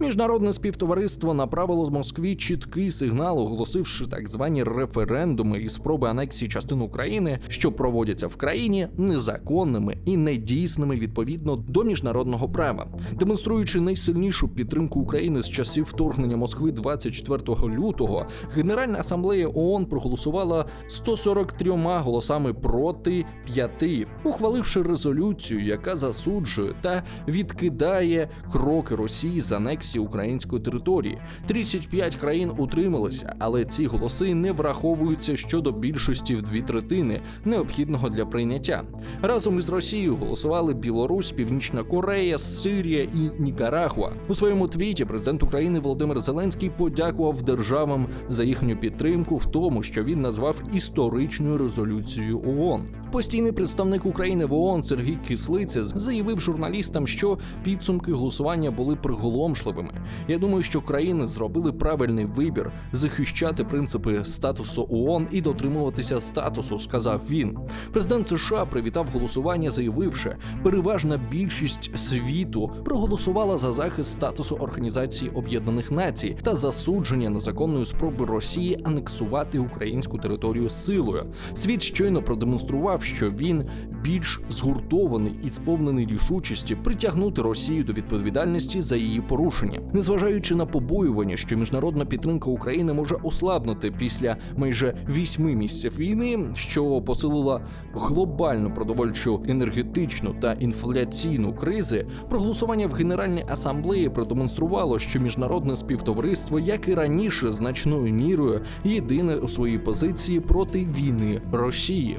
Міжнародне співтовариство направило з Москві чіткий сигнал, оголосивши так звані референдуми і спроби анексії частин України, що проводяться в країні незаконними і недійсними відповідно до міжнародного права, демонструючи найсильнішу підтримку України з часів вторгнення Москви 24 лютого. Генеральна асамблея ООН проголосувала 143 голосами проти п'яти, ухваливши резолюцію, яка засуджує та відкидає кроки Росії з анексії української території. 35 країн утрималися, але ці голоси не враховуються щодо більшості в дві третини необхідного для прийняття. Разом із Росією голосували Білорусь, Північна Корея, Сирія і Нікарагуа. У своєму твіті президент України Володимир Зеленський подякував державам за їхню підтримку в тому, що він назвав історичною резолюцією ООН. Постійний представник України в ООН Сергій Кислиця заявив журналістам, що підсумки голосування були приголомшливими. Я думаю, що країни зробили правильний вибір захищати принципи статусу ООН і дотримуватися статусу, сказав він. Президент США привітав голосування, заявивши, переважна більшість світу проголосувала за захист статусу Організації Об'єднаних Націй та засудження незаконної спроби Росії анексувати українську територію силою. Світ щойно продемонстрував, що він більш згуртований і сповнений рішучості притягнути Росію до відповідальності за її порушення, незважаючи на побоювання, що міжнародна підтримка України може ослабнути після майже вісьми місяців війни, що посилила глобальну продовольчу енергетичну та інфляційну кризи. Проголосування в Генеральній асамблеї продемонструвало, що міжнародне співтовариство, як і раніше, значною мірою єдине у своїй позиції проти війни Росії.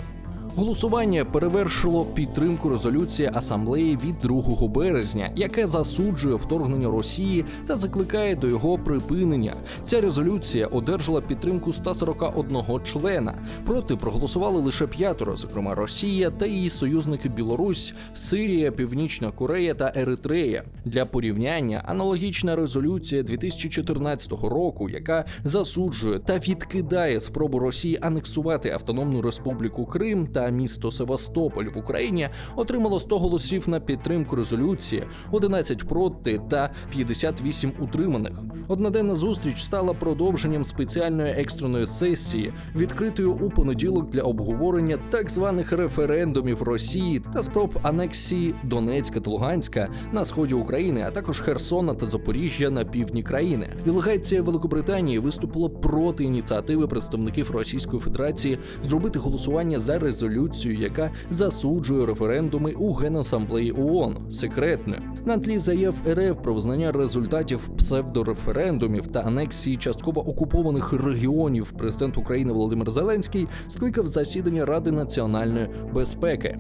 Голосування перевершило підтримку резолюції асамблеї від 2 березня, яке засуджує вторгнення Росії та закликає до його припинення. Ця резолюція одержала підтримку 141 члена. Проти проголосували лише п'ятеро, зокрема Росія та її союзники Білорусь, Сирія, Північна Корея та Еритрея. Для порівняння аналогічна резолюція 2014 року, яка засуджує та відкидає спробу Росії анексувати Автономну Республіку Крим та місто Севастополь в Україні, отримало 100 голосів на підтримку резолюції, 11 проти та 58 утриманих. Одноденна зустріч стала продовженням спеціальної екстреної сесії, відкритою у понеділок для обговорення так званих референдумів Росії та спроб анексії Донецька та Луганська на сході України, а також Херсона та Запоріжжя на півдні країни. Делегація Великобританії виступила проти ініціативи представників Російської Федерації зробити голосування за резолюцію, яка засуджує референдуми у Генасамблеї ООН секретною. На тлі заяв РФ про визнання результатів псевдореферендумів та анексії частково окупованих регіонів президент України Володимир Зеленський скликав засідання Ради національної безпеки.